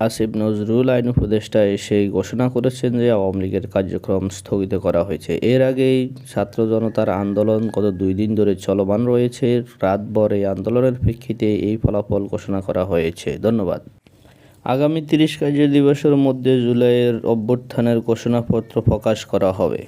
আসিফ নজরুল আইন উপদেষ্টা এসেই ঘোষণা করেছেন যে আওয়ামী লীগের কার্যক্রম স্থগিত করা হয়েছে। এর আগেই ছাত্র জনতার আন্দোলন গত দুই দিন ধরে চলমান রয়েছে। রাতভর এই আন্দোলনের প্রেক্ষিতে এই ফলাফল ঘোষণা করা হয়েছে। ধন্যবাদ। আগামী তিরিশ কার্য দিবসের মধ্যে জুলাইয়ের অভ্যুত্থানের ঘোষণাপত্র প্রকাশ করা হবে।